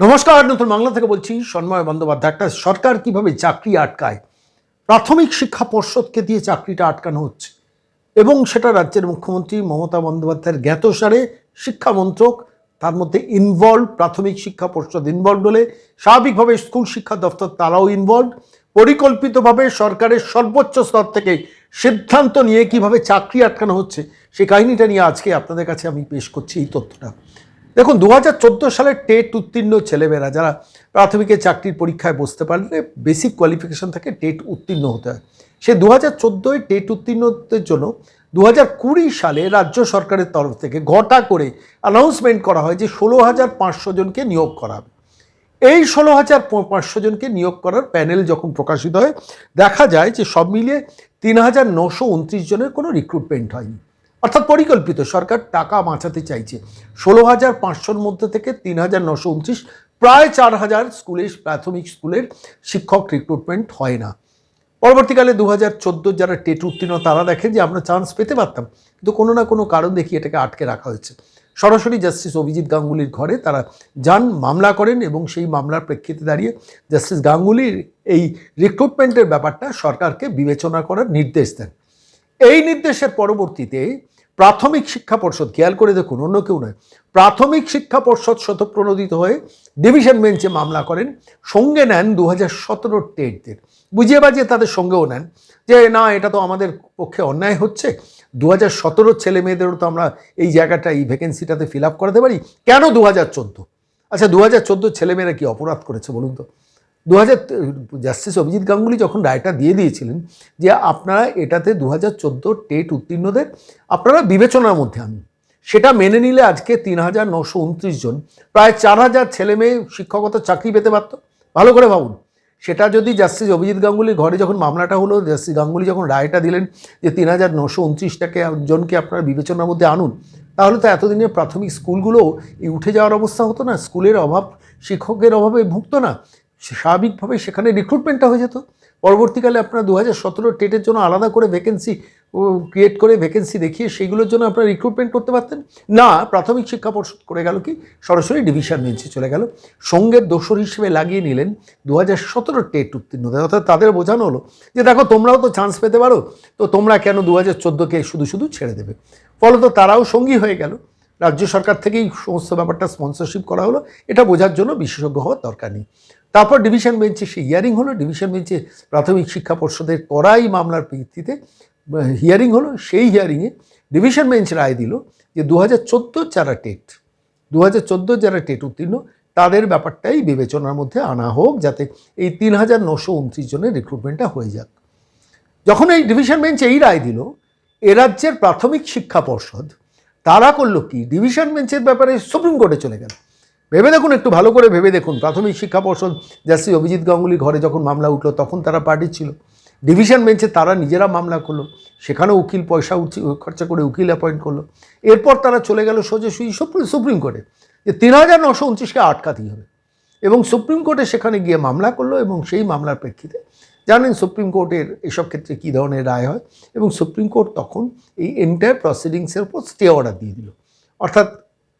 নমস্কার, নতুন বাংলা থেকে বলছি সন্ময় বন্দ্যোপাধ্যায়। একটা সরকার কীভাবে চাকরি আটকায়? প্রাথমিক শিক্ষা পর্ষদকে দিয়ে চাকরিটা আটকানো হচ্ছে এবং সেটা রাজ্যের মুখ্যমন্ত্রী মমতা বন্দ্যোপাধ্যায়ের জ্ঞাতসারে শিক্ষা মন্ত্রক তার মধ্যে ইনভলভ প্রাথমিক শিক্ষা পর্ষদ ইনভলভ হলে স্বাভাবিকভাবে স্কুল শিক্ষা দপ্তর তারাও ইনভলভ পরিকল্পিতভাবে সরকারের সর্বোচ্চ স্তর থেকে সিদ্ধান্ত নিয়ে কীভাবে চাকরি আটকানো হচ্ছে সেই কাহিনীটা নিয়ে আজকে আপনাদের কাছে আমি পেশ করছি এই তথ্যটা। দেখুন দু হাজার সালের টেট উত্তীর্ণ ছেলেমেয়েরা যারা প্রাথমিকের চাকরির পরীক্ষায় বসতে পারলে বেসিক কোয়ালিফিকেশন থেকে টেট উত্তীর্ণ হতে হয়। সে দু হাজার চোদ্দোয় টেট উত্তীর্ণদের জন্য দু হাজার কুড়ি সালে রাজ্য সরকারের তরফ থেকে ঘটা করে অ্যানাউন্সমেন্ট করা হয় যে ষোলো হাজার পাঁচশো জনকে নিয়োগ করা হবে। এই ষোলো হাজার পাঁচশো জনকে নিয়োগ করার প্যানেল যখন প্রকাশিত হয়, দেখা যায় যে সব মিলিয়ে তিন হাজার নশো উনত্রিশ জনের কোনো রিক্রুটমেন্ট হয়নি। অর্থাৎ পরিকল্পিত, সরকার টাকা বাঁচাতে চাইছে। ষোলো হাজার পাঁচশোর মধ্যে থেকে তিন হাজার নশো উনত্রিশ, প্রায় চার হাজার স্কুলের প্রাথমিক স্কুলের শিক্ষক রিক্রুটমেন্ট হয় না। পরবর্তীকালে দু হাজার চোদ্দোর যারা টেট উত্তীর্ণ, তারা দেখেন যে আমরা চান্স পেতে পারতাম, কিন্তু কোনো না কোনো কারণ দেখিয়ে এটাকে আটকে রাখা হয়েছে। সরাসরি জাস্টিস অভিজিৎ গাঙ্গুলির ঘরে তারা যান, মামলা করেন এবং সেই মামলার প্রেক্ষিতে দাঁড়িয়ে জাস্টিস গাঙ্গুলির এই রিক্রুটমেন্টের ব্যাপারটা সরকারকে বিবেচনা করার নির্দেশ দেন। এই নির্দেশের পরবর্তীতে প্রাথমিক শিক্ষা পর্ষদ, খেয়াল করে দেখুন, অন্য কেউ নয়, প্রাথমিক শিক্ষা পর্ষদ শতপ্রণোদিত হয়ে ডিভিশন বেঞ্চে মামলা করেন, সঙ্গে নেন দু হাজার সতেরোর টেটদের। বুঝিয়ে বাজিয়ে তাদের সঙ্গেও নেন যে, না, এটা তো আমাদের পক্ষে অন্যায় হচ্ছে। দু হাজার সতেরোর ছেলে মেয়েদেরও তো আমরা এই জায়গাটা, এই ভ্যাকেন্সিটাতে ফিল আপ করাতে পারি। কেন দু হাজার চোদ্দ? আচ্ছা দু হাজার চোদ্দোর ছেলেমেয়েরা কি অপরাধ করেছে বলুন তো? দু হাজার জাস্টিস অভিজিৎ গাঙ্গুলি যখন রায়টা দিয়ে দিয়েছিলেন যে আপনারা এটাতে দু হাজার চোদ্দোর টেট উত্তীর্ণদের আপনারা বিবেচনার মধ্যে আনুন। সেটা মেনে নিলে আজকে তিন হাজার নশো উনত্রিশ জন, প্রায় চার হাজার ছেলে মেয়ে শিক্ষকতার চাকরি পেতে পারত। ভালো করে ভাবুন, সেটা যদি জাস্টিস অভিজিৎ গাঙ্গুলির ঘরে যখন মামলাটা হলো জাস্টিস গাঙ্গুলি যখন রায়টা দিলেন যে তিন হাজার নশো উনত্রিশটাকে জনকে আপনার বিবেচনার মধ্যে আনুন, তাহলে তো এতদিনের প্রাথমিক স্কুলগুলো উঠে যাওয়ার অবস্থা হতো না, স্কুলের অভাব শিক্ষকের অভাবে ভুগতো না স্বাভাবিকভাবে সেখানে রিক্রুটমেন্টটা হয়ে যেত। পরবর্তীকালে আপনারা দু হাজার সতেরো টেটের জন্য আলাদা করে ভ্যাকেন্সি ক্রিয়েট করে ভ্যাকেন্সি দেখিয়ে সেইগুলোর জন্য আপনারা রিক্রুটমেন্ট করতে পারতেন। না, প্রাথমিক শিক্ষা পর্ষদ করে গেল কি? সরাসরি ডিভিশন বেঞ্চে চলে গেল। সঙ্গের দোসর হিসেবে লাগিয়ে নিলেন দু হাজার সতেরো টেট উত্তীর্ণদের অর্থাৎ তাদের বোঝানো হলো যে, দেখো, তোমরাও তো চান্স পেতে পারো, তো তোমরা কেন দু হাজার চোদ্দোকে শুধু শুধু ছেড়ে দেবে? ফলত তারাও সঙ্গী হয়ে গেল। রাজ্য সরকার থেকেই সমস্ত ব্যাপারটা স্পন্সরশিপ করা হলো। এটা বোঝার জন্য বিশেষজ্ঞ হওয়ার দরকার নেই। তারপর ডিভিশন বেঞ্চে সে হিয়ারিং হলো। ডিভিশন বেঞ্চে প্রাথমিক শিক্ষা পর্ষদের করাই মামলার ভিত্তিতে হিয়ারিং হলো। সেই হিয়ারিংয়ে ডিভিশন বেঞ্চ রায় দিল যে দু হাজার যারা টেট দু হাজার যারা টেট উত্তীর্ণ, তাদের ব্যাপারটাই বিবেচনার মধ্যে আনা হোক যাতে এই তিন হাজার নশো উনত্রিশ জনের রিক্রুটমেন্টটা হয়ে যাক। যখন এই ডিভিশন বেঞ্চ এই রায় দিল, এ রাজ্যের প্রাথমিক শিক্ষা পর্ষদ তারা করল কি? ডিভিশন বেঞ্চের ব্যাপারে সুপ্রিম কোর্টে চলে গেল। ভেবে দেখুন, একটু ভালো করে ভেবে দেখুন। প্রাথমিক শিক্ষা পর্ষদ জাস্টিস অভিজিৎ গাঙ্গুলি ঘরে যখন মামলা উঠল, তখন তারা পার্টি ছিল। ডিভিশন বেঞ্চে তারা নিজেরা মামলা করল। সেখানেও উকিল পয়সা খরচা করে উকিল অ্যাপয়েন্ট করল। এরপর তারা চলে গেল সোজাসুজি সুপ্রিম সুপ্রিম কোর্টে যে তিন হাজার নশো উনত্রিশকে আটকাতেই হবে। এবং সুপ্রিম কোর্টে সেখানে গিয়ে মামলা করল এবং সেই মামলার প্রেক্ষিতে জানেন সুপ্রিম কোর্টের এসব ক্ষেত্রে কী ধরনের রায় হয়? এবং সুপ্রিম কোর্ট তখন এই এন্টায়ার প্রসিডিংসের উপর স্টে অর্ডার দিয়ে দিল। অর্থাৎ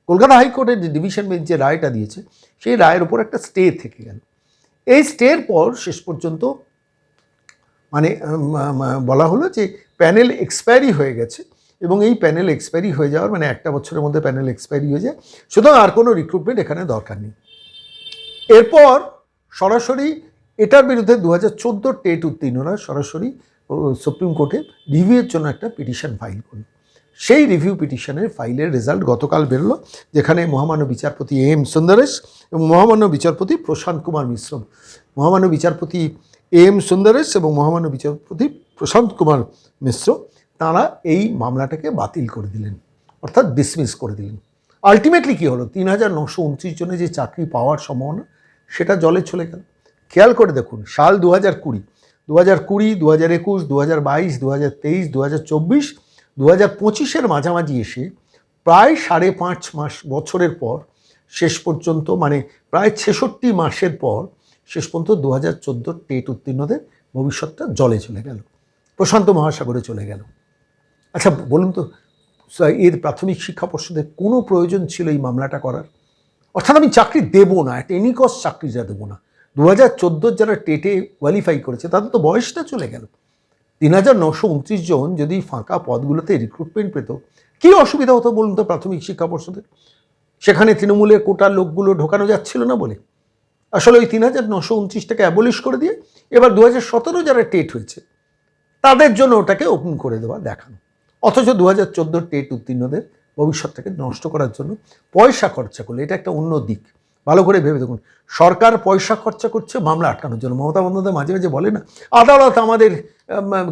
কলকাতা হাইকোর্টের যে ডিভিশন বেঞ্চ যে রায়টা দিয়েছে, সেই রায়ের উপর একটা স্টে থেকে গেল। এই স্টের পর শেষ পর্যন্ত মানে বলা হলো যে প্যানেল এক্সপায়ারি হয়ে গেছে এবং এই প্যানেল এক্সপায়ারি হয়ে যাওয়ার মানে একটা বছরের মধ্যে প্যানেল এক্সপায়ারি হয়ে যায়। সুতরাং আর কোনো রিক্রুটমেন্ট এখানে দরকার নেই। এরপর সরাসরি এটার বিরুদ্ধে দু হাজার চোদ্দোর টেট উত্তীর্ণরা সরাসরি সুপ্রিম কোর্টে রিভিউয়ের জন্য একটা পিটিশন ফাইল করল। সেই রিভিউ পিটিশনের ফাইলের রেজাল্ট গতকাল বেরোলো, যেখানে মহামান্য বিচারপতি এম সুন্দরেশ এবং মহামান্য বিচারপতি প্রশান্ত কুমার মিশ্র। মহামান্য বিচারপতি এম সুন্দরেশ এবং মহামান্য বিচারপতি প্রশান্ত কুমার মিশ্র, তাঁরা এই মামলাটাকে বাতিল করে দিলেন, অর্থাৎ ডিসমিস করে দিলেন। আলটিমেটলি কী হলো? তিন হাজার নশো উনত্রিশ জনে যে চাকরি পাওয়ার সম্ভাবনা, সেটা জলে চলে গেল। খেয়াল করে দেখুন, সাল দু হাজার কুড়ি দু হাজার কুড়ি দু হাজার একুশ দু হাজার বাইশ দু হাজার তেইশ দু হাজার চব্বিশ দু হাজার পঁচিশের মাঝামাঝি এসে প্রায় সাড়ে পাঁচ মাস বছরের পর, শেষ পর্যন্ত মানে প্রায় ছেষট্টি মাসের পর, শেষ পর্যন্ত দু হাজার চোদ্দোর টেট উত্তীর্ণদের ভবিষ্যৎটা জলে চলে গেল, প্রশান্ত মহাসাগরে চলে গেল। আচ্ছা বলুন তো এর প্রাথমিক শিক্ষা পর্ষদের কোনো প্রয়োজন ছিল এই মামলাটা করার? অর্থাৎ আমি চাকরি দেবো না একটা এনি কস্ট চাকরিটা দেবো না। দু হাজার চোদ্দোর যারা টেটে কোয়ালিফাই করেছে, তাদের তো বয়সটা চলে গেল। তিন হাজার নশো উনত্রিশ জন যদি ফাঁকা পদগুলোতে রিক্রুটমেন্ট পেত, কী অসুবিধা হতো বলুন তো প্রাথমিক শিক্ষা পর্ষদের সেখানে তৃণমূলের কোটার লোকগুলো ঢোকানো যাচ্ছিল না বলে। আসলে ওই তিন হাজার নশো উনত্রিশটাকে অ্যাবলিশ করে দিয়ে এবার দু হাজার সতেরো যারা টেট হয়েছে, তাদের জন্য ওটাকে ওপেন করে দেওয়া, দেখানো। অথচ দু হাজার চোদ্দোর টেট উত্তীর্ণদের ভবিষ্যৎটাকে নষ্ট করার জন্য পয়সা খরচা করলে। এটা একটা অন্য দিক। ভালো করে ভেবে দেখুন। সরকার পয়সা খরচা করছে, মামলা আটকানোর জন্য। মমতা বন্দ্যোপাধ্যায় মাঝে মাঝে বলে না, আদালত আমাদের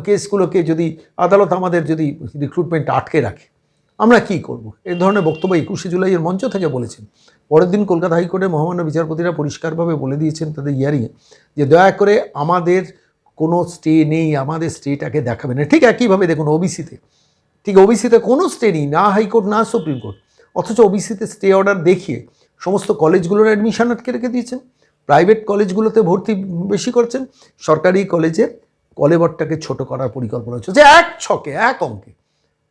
কেসগুলোকে যদি, আদালত আমাদের যদি রিক্রুটমেন্ট আটকে রাখে, আমরা কি করব? এই ধরনের বক্তব্য একুশে জুলাইয়ের মঞ্চ থেকে বলেছেন। পরের দিন কলকাতা হাইকোর্টে মহামান্য বিচারপতিরা পরিষ্কারভাবে বলে দিয়েছেন তাদের ইয়ারিংয়ে যে, দয়া করে আমাদের কোনো স্টে নেই, আমাদের স্টেটাকে দেখাবে না। ঠিক একইভাবে দেখুন ওবিসিতে ঠিক ওবিসিতে কোনো স্টে নেই, না হাইকোর্ট, না সুপ্রিম কোর্ট। অথচ ওবিসিতে স্টে অর্ডার দেখিয়ে সমস্ত কলেজগুলোর অ্যাডমিশন আটকে রেখে দিয়েছেন। প্রাইভেট কলেজগুলোতে ভর্তি বেশি করছেন। সরকারি কলেজের কলেবরটাকে ছোট করার পরিকল্পনা হচ্ছে। যে এক ছকে, এক অঙ্কে,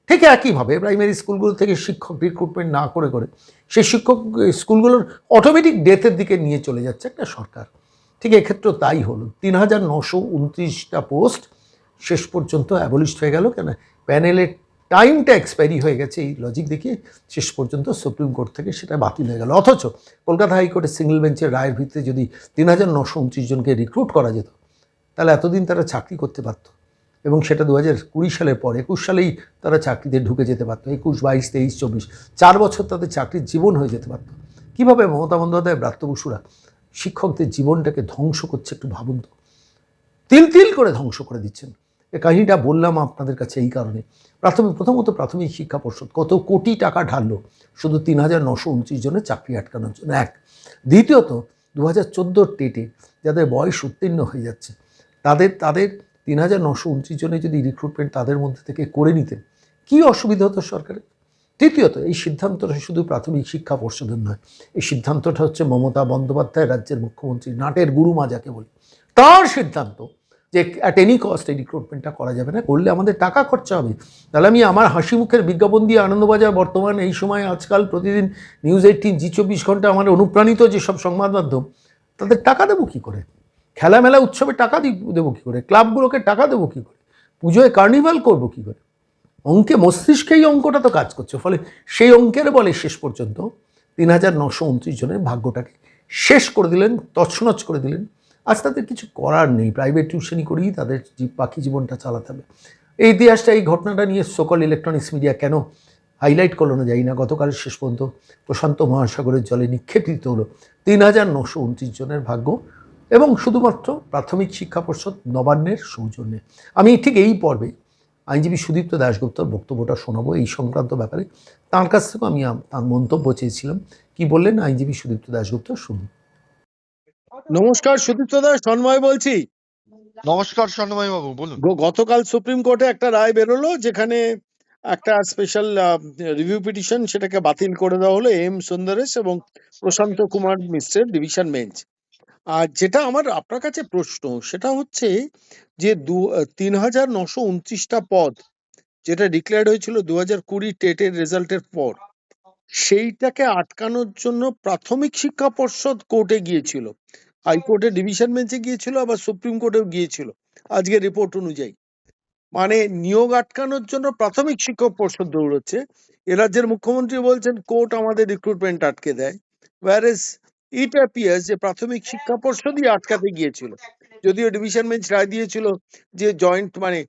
ঠিক একইভাবে প্রাইমারি স্কুলগুলো থেকে শিক্ষক রিক্রুটমেন্ট না করে করে সেই শিক্ষক স্কুলগুলোর অটোমেটিক ডেথের দিকে নিয়ে চলে যাচ্ছে একটা সরকার। ঠিক এক্ষেত্রেও তাই হলো। তিন হাজার নশো উনত্রিশটা পোস্ট শেষ পর্যন্ত অ্যাবলিস্ট হয়ে গেল। কেন? প্যানেলের টাইমটা এক্সপায়ারি হয়ে গেছে, এই লজিক দেখিয়ে শেষ পর্যন্ত সুপ্রিম কোর্ট থেকে সেটা বাতিল হয়ে গেল। অথচ কলকাতা হাইকোর্টের সিঙ্গেল বেঞ্চের রায়ের ভিত্তিতে যদি তিন হাজার নশো উনত্রিশ জনকে রিক্রুট করা যেত, তাহলে এতদিন তারা চাকরি করতে পারতো এবং সেটা দু হাজার কুড়ি সালের পর, একুশ সালেই তারা চাকরিতে ঢুকে যেতে পারতো, একুশ, বাইশ, তেইশ, চব্বিশ, চার বছর তাদের চাকরির জীবন হয়ে যেতে পারতো। কীভাবে মমতা বন্দ্যোপাধ্যায়, ব্রাত্য বসুরা শিক্ষকদের জীবনটাকে ধ্বংস করছে একটু ভাবুন তো। তিল তিল করে ধ্বংস করে দিচ্ছেন। কাহিনীটা বললাম আপনাদের কাছে এই কারণে। প্রাথমিক প্রথমত প্রাথমিক শিক্ষা পর্ষদ কত কোটি টাকা ঢাললো? শুধু তিন হাজার নশো উনত্রিশ জনের চাকরি আটকানোর জন্য। এক। দ্বিতীয়ত দু হাজার চোদ্দোর টেটে যাদের বয়স উত্তীর্ণ হয়ে যাচ্ছে, তাদের তাদের তিন হাজার নশো উনত্রিশ জনে যদি রিক্রুটমেন্ট তাদের মধ্যে থেকে করে নিতেন, কী অসুবিধা হতো সরকারের? তৃতীয়ত, এই সিদ্ধান্তটা শুধু প্রাথমিক শিক্ষা পর্ষদের নয়, এই সিদ্ধান্তটা হচ্ছে মমতা বন্দ্যোপাধ্যায় রাজ্যের মুখ্যমন্ত্রী নাটের গুরুমা যাকে বলি, তার সিদ্ধান্ত যে অ্যাট এনি কস্ট এই রিক্রুটমেন্টটা করা যাবে না, করলে আমাদের টাকা খরচা হবে। তাহলে আমি আমার হাসি মুখের বিজ্ঞাপন দিয়ে আনন্দবাজার বর্তমান এই সময় আজকাল প্রতিদিন নিউজ এইটিন জি চব্বিশ ঘণ্টা আমার অনুপ্রাণিত যেসব সংবাদ মাধ্যম, তাদের টাকা দেবো কী করে? খেলামেলা উৎসবে টাকা দেবো কী করে? ক্লাবগুলোকে টাকা দেবো কী করে? পুজোয় কার্নিভাল করব কী করে? অঙ্কে মস্তিষ্কেই অঙ্কটা তো কাজ করছে, ফলে সেই অঙ্কের বলে শেষ পর্যন্ত তিন হাজার নশো উনত্রিশ জনের ভাগ্যটাকে শেষ করে দিলেন, তছনছ করে দিলেন। আজ তাদের কিছু করার নেই। প্রাইভেট টিউশনি করেই তাদের বাকি জীবনটা চালাতে হবে। এই ইতিহাসটা, এই ঘটনাটা নিয়ে সকল ইলেকট্রনিক্স মিডিয়া কেন হাইলাইট করল না যাই না। গতকাল শেষ পর্যন্ত প্রশান্ত মহাসাগরের জলে নিক্ষেপিত হলো। তিন হাজার নশো উনত্রিশ জনের ভাগ্য এবং শুধুমাত্র প্রাথমিক শিক্ষা পর্ষদ নবান্নের সৌজন্যে। আমি ঠিক এই পর্বে আইনজীবী সুদীপ্ত দাশগুপ্তর বক্তব্যটা শোনাবো এই সংক্রান্ত ব্যাপারে। তার কাছ থেকেও আমি, তার মন্তব্য চেয়েছিলাম। কি বললেন আইনজীবী সুদীপ্ত দাশগুপ্ত? শুনুন। নমস্কার সুদীপ্ত দাস তন্ময় বলছি। নমস্কার সন্ময় বাবু বলুন। গতকাল সুপ্রিম কোর্টে একটা রায় বেরোলো যেখানে একটা স্পেশাল রিভিউ পিটিশন সেটাকে বাতিল করে দেওয়া হলো এম সুন্দরেশ এবং প্রশান্ত কুমার মিশ্রের ডিভিশন বেঞ্চ আর যেটা আমার আপনার কাছে প্রশ্ন সেটা হচ্ছে যে দু তিন হাজার নশো উনত্রিশটা পদ যেটা ডিক্লেয়ার্ড হয়েছিল দু হাজার কুড়ি টেটের রেজাল্টের পর সেইটাকে আটকানোর জন্য প্রাথমিক শিক্ষা পর্ষদ কোর্টে গিয়েছিল। হাইকোর্টে ডিভিশন বেঞ্চে গিয়েছিল, আবার সুপ্রিম কোর্টেও গিয়েছিল। আজকে রিপোর্ট অনুযায়ী। মানে নিয়োগ আটকানোর জন্য প্রাথমিক শিক্ষক পর্ষদ দৌড়চ্ছে। এ রাজ্যের মুখ্যমন্ত্রী বলছেন, কোর্ট আমাদের রিক্রুটমেন্ট আটকে দেয়। ওয়ারেস ইট অ্যাপিয়ার্স যে প্রাথমিক শিক্ষা পর্ষদই আটকাতে গিয়েছিল। যদিও ডিভিশন বেঞ্চ রায় দিয়েছিল যে জয়েন্ট মানে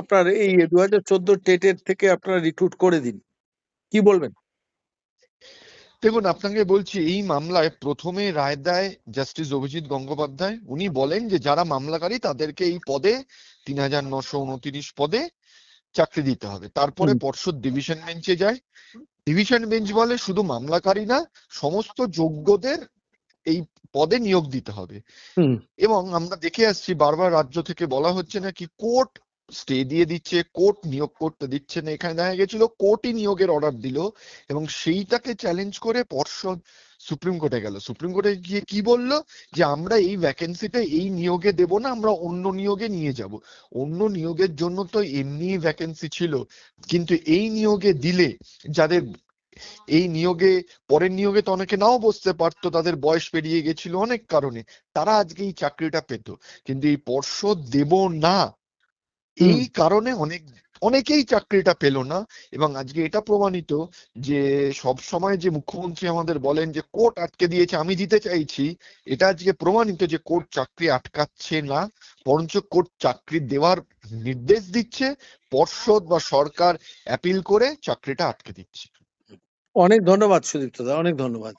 আপনার এই দু হাজার চোদ্দ টেটের থেকে আপনারা রিক্রুট করে দিন। কি বলবেন? দেখুন আপনাকে বলছি এই মামলায় প্রথমে রায় দেয় জাস্টিস অভিজিৎ গঙ্গোপাধ্যায় উনি বলেন যে যারা মামলাকারী তাদেরকে এই পদে তিন হাজার নশো উনত্রিশ পদে চাকরি দিতে হবে। তারপরে। পর্ষদ ডিভিশন বেঞ্চে যায়। ডিভিশন বেঞ্চ বলে শুধু মামলাকারী না সমস্ত যোগ্যদের এই পদে নিয়োগ দিতে হবে। এবং আমরা দেখে আসছি বারবার রাজ্য থেকে বলা হচ্ছে নাকি কোর্ট স্টে দিয়ে দিচ্ছে কোর্ট নিয়োগ করতে দিচ্ছে না। এখানে দেখা গেছিল কোর্টই নিয়োগের অর্ডার দিল এবং সেইটাকে চ্যালেঞ্জ করে পর্ষদ সুপ্রিম কোর্টে গেল। সুপ্রিম কোর্টে গিয়ে কি বলল? যে আমরা এই ভ্যাকেন্সিটা এই নিয়োগে দেব না, আমরা অন্য নিয়োগে নিয়ে যাব। অন্য নিয়োগের জন্য তো এমনি ভ্যাকেন্সি ছিল। কিন্তু এই নিয়োগে দিলে যাদের এই নিয়োগে, পরের নিয়োগে তো অনেকে নাও বসতে পারতো, তাদের বয়স পেরিয়ে গেছিল অনেক কারণে। তারা আজকে এই চাকরিটা পেত। কিন্তু এই পর্ষদ দেব না এই কারণে অনেক অনেকেই চাকরিটা পেল না এবং আজকে এটা প্রমাণিত যে সব সময় যে মুখ্যমন্ত্রী আমাদের বলেন যে কোর্ট আটকে দিয়েছে আমি দিতে চাইছি এটা আজকে প্রমাণিত যে কোর্ট চাকরি আটকাচ্ছে না বরঞ্চ কোর্ট চাকরি দেওয়ার নির্দেশ দিচ্ছে পর্ষদ বা সরকার অ্যাপিল করে চাকরিটা আটকে দিচ্ছে। অনেক ধন্যবাদ সুদীপ্ত দা অনেক ধন্যবাদ।